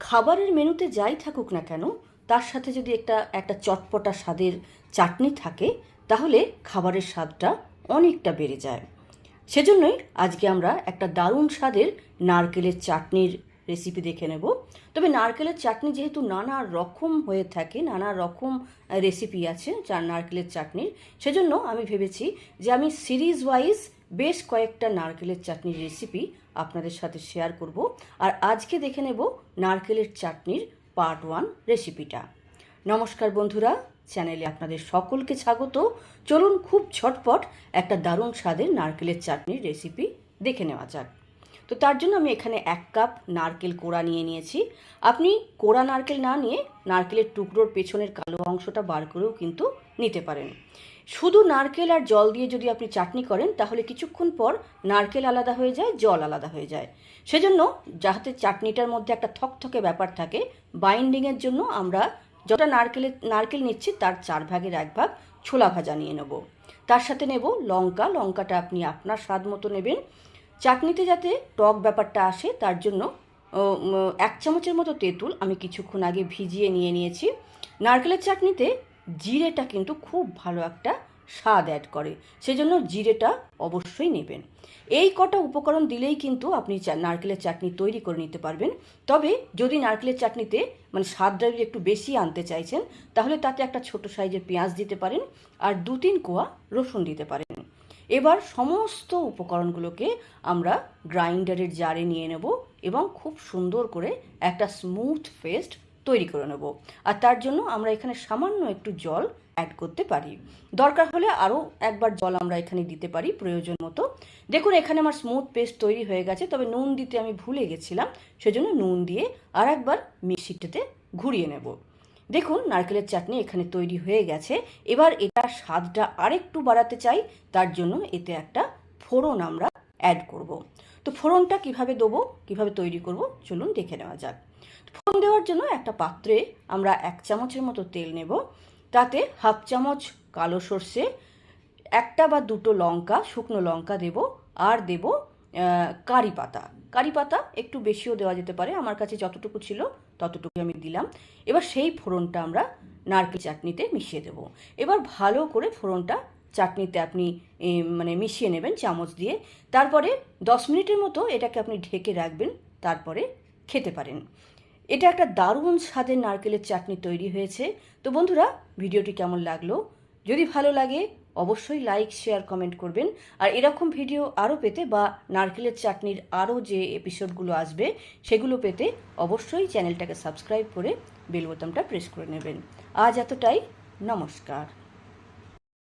খাবারের মেনুতে যাই থাকুক না কেন, তার সাথে যদি একটা একটা চটপটা স্বাদের চাটনি থাকে, তাহলে খাবারের স্বাদটা অনেকটা বেড়ে যায়। সেজন্যই আজকে আমরা একটা দারুণ স্বাদের নারকেলের চাটনির রেসিপি দেখে নেব। তবে নারকেলের চাটনি যেহেতু নানা রকম হয়ে থাকে, নানা রকম রেসিপি আছে যার নারকেলের চাটনির, সেজন্য আমি ভেবেছি যে আমি সিরিজ ওয়াইজ বেশ কয়েকটা নারকেলের চাটনির রেসিপি আপনাদের সাথে শেয়ার করব। আর আজকে দেখে নেব নারকেলের চাটনির পার্ট ওয়ান রেসিপিটা নমস্কার বন্ধুরা চ্যানেলে আপনাদের সকলকে স্বাগত। চলুন খুব ঝটপট একটা দারুণ স্বাদের নারকেলের চাটনির রেসিপি দেখে নেওয়া যাক। তো তার জন্য আমি এখানে এক কাপ নারকেল কোড়া নিয়ে নিয়েছি। আপনি কোড়া নারকেল না নিয়ে নারকেলের টুকরোর পেছনের কালো অংশটা বার করেও কিন্তু নিতে পারেন। শুধু নারকেল আর জল দিয়ে যদি আপনি চাটনি করেন, তাহলে কিছুক্ষণ পর নারকেল আলাদা হয়ে যায়, জল আলাদা হয়ে যায়। সেজন্য যাতে চাটনিটার মধ্যে একটা থকথকে ব্যাপার থাকে বাইন্ডিংয়ের জন্য আমরা যতটা নারকেলের নারকেল নিচ্ছি, তার চার ভাগের এক ভাগ ছোলা ভাজা নিয়ে নেব। তার সাথে নেব লঙ্কা, লঙ্কাটা আপনি আপনার স্বাদ মতো নেবেন। চাটনিতে যাতে টক ব্যাপারটা আসে, তার জন্য এক চামচের মতো তেঁতুল আমি কিছুক্ষণ আগে ভিজিয়ে নিয়ে নিয়েছি। নারকেলের চাটনিতে জিরেটা কিন্তু খুব ভালো একটা স্বাদ অ্যাড করে। সেজন্য জিরেটা অবশ্যই নেবেন। এই কটা উপকরণ দিলেই কিন্তু আপনি নারকেলের চাটনি তৈরি করে নিতে পারবেন। তবে যদি নারকেলের চাটনিতে মানে স্বাদটা যদি একটু বেশি আনতে চাইছেন, তাহলে তাতে একটা ছোট সাইজের পেঁয়াজ দিতে পারেন আর দু তিন কোয়া রসুন দিতে পারেন। এবার সমস্ত উপকরণগুলোকে আমরা গ্রাইন্ডারের জারে নিয়ে নেব এবং খুব সুন্দর করে একটা স্মুথ পেস্ট তৈরি করে নেব। আর তার জন্য আমরা এখানে সামান্য একটু জল অ্যাড করতে পারি। দরকার হলে আরও একবার জল আমরা এখানে দিতে পারি প্রয়োজন মতো। দেখুন, এখানে আমার স্মুথ পেস্ট তৈরি হয়ে গেছে, তবে নুন দিতে আমি ভুলে গেছিলাম, সেজন্য নুন দিয়ে আর একবার মিক্সিটাতে ঘুরিয়ে নেব। দেখুন, নারকেলের চাটনি এখানে তৈরি হয়ে গেছে। এবার এটা স্বাদটা আরেকটু বাড়াতে চাই, তার জন্য এতে একটা ফোড়ন আমরা অ্যাড করব। তো ফোড়নটা কীভাবে দেবো, কীভাবে তৈরি করব, চলুন দেখে নেওয়া যাক। ফোড়ন দেওয়ার জন্য একটা পাত্রে আমরা এক চামচের মতো তেল নেব। তাতে হাফ চামচ কালো সর্ষে, একটা বা দুটো লঙ্কা, শুকনো লঙ্কা দেব, আর দেব কারি পাতা। কারি পাতা একটু বেশিও দেওয়া যেতে পারে, আমার কাছে যতটুকু ছিল ততটুকু আমি দিলাম। এবার সেই ফোড়নটা আমরা নারকেল চাটনিতে মিশিয়ে দেব। এবার ভালো করে ফোড়নটা চাটনিতে আপনি মানে মিশিয়ে নেবেন চামচ দিয়ে। তারপরে দশ মিনিটের মতো এটাকে আপনি ঢেকে রাখবেন, তারপরে খেতে পারেন। এটা একটা দারুণ স্বাদের নারকেলের চাটনি তৈরি হয়েছে। তো বন্ধুরা, ভিডিওটি কেমন লাগল? যদি ভালো লাগে, অবশ্যই লাইক, শেয়ার, কমেন্ট করবেন। আর এরকম ভিডিও আরও পেতে বা নারকেলের চাটনির আরও যে এপিসোডগুলো আসবে, সেগুলো পেতে অবশ্যই চ্যানেলটাকে সাবস্ক্রাইব করে বেল বোতামটা প্রেস করে নেবেন। আজ এতটাই, নমস্কার।